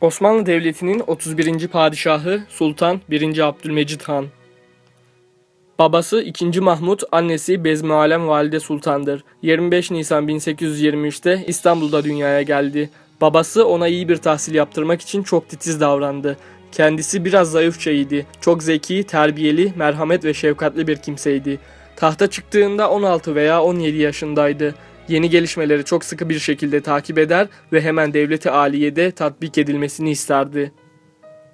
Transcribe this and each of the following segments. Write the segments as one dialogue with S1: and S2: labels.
S1: Osmanlı Devleti'nin 31. padişahı Sultan 1. Abdülmecit Han. Babası 2. Mahmut, annesi Bezmialem Valide Sultan'dır. 25 Nisan 1823'te İstanbul'da dünyaya geldi. Babası ona iyi bir tahsil yaptırmak için çok titiz davrandı. Kendisi biraz zayıfça idi. Çok zeki, terbiyeli, merhamet ve şefkatli bir kimseydi. Tahta çıktığında 16 veya 17 yaşındaydı. Yeni gelişmeleri çok sıkı bir şekilde takip eder ve hemen devleti aliyede tatbik edilmesini isterdi.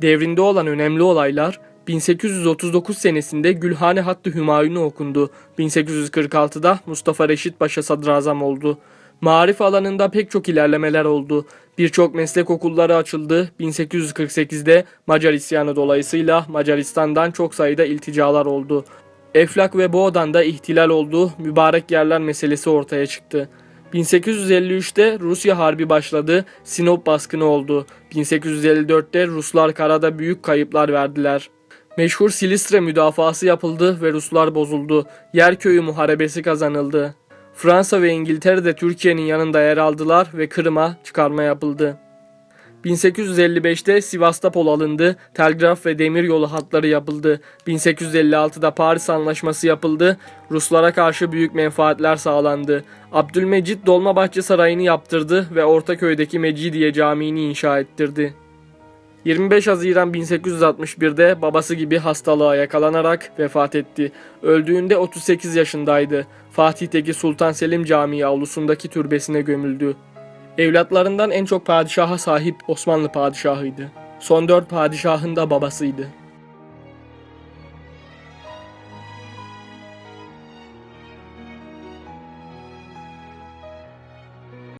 S1: Devrinde olan önemli olaylar 1839 senesinde Gülhane Hattı Hümayun'u okundu. 1846'da Mustafa Reşit Paşa sadrazam oldu. Marif alanında pek çok ilerlemeler oldu. Birçok meslek okulları açıldı. 1848'de Macar isyanı dolayısıyla Macaristan'dan çok sayıda ilticalar oldu. Eflak ve Boğdan da ihtilal oldu. Mübarek yerler meselesi ortaya çıktı. 1853'te Rusya Harbi başladı. Sinop baskını oldu. 1854'te Ruslar karada büyük kayıplar verdiler. Meşhur Silistre müdafası yapıldı ve Ruslar bozuldu. Yerköy'ü muharebesi kazanıldı. Fransa ve İngiltere de Türkiye'nin yanında yer aldılar ve Kırım'a çıkarma yapıldı. 1855'te Sivastopol alındı, telgraf ve demiryolu hatları yapıldı. 1856'da Paris Anlaşması yapıldı, Ruslara karşı büyük menfaatler sağlandı. Abdülmecit Dolmabahçe Sarayı'nı yaptırdı ve Ortaköy'deki Mecidiye Camii'ni inşa ettirdi. 25 Haziran 1861'de babası gibi hastalığa yakalanarak vefat etti. Öldüğünde 38 yaşındaydı. Fatih'teki Sultan Selim Camii avlusundaki türbesine gömüldü. Evlatlarından en çok padişaha sahip Osmanlı padişahıydı. Son dört padişahın da babasıydı.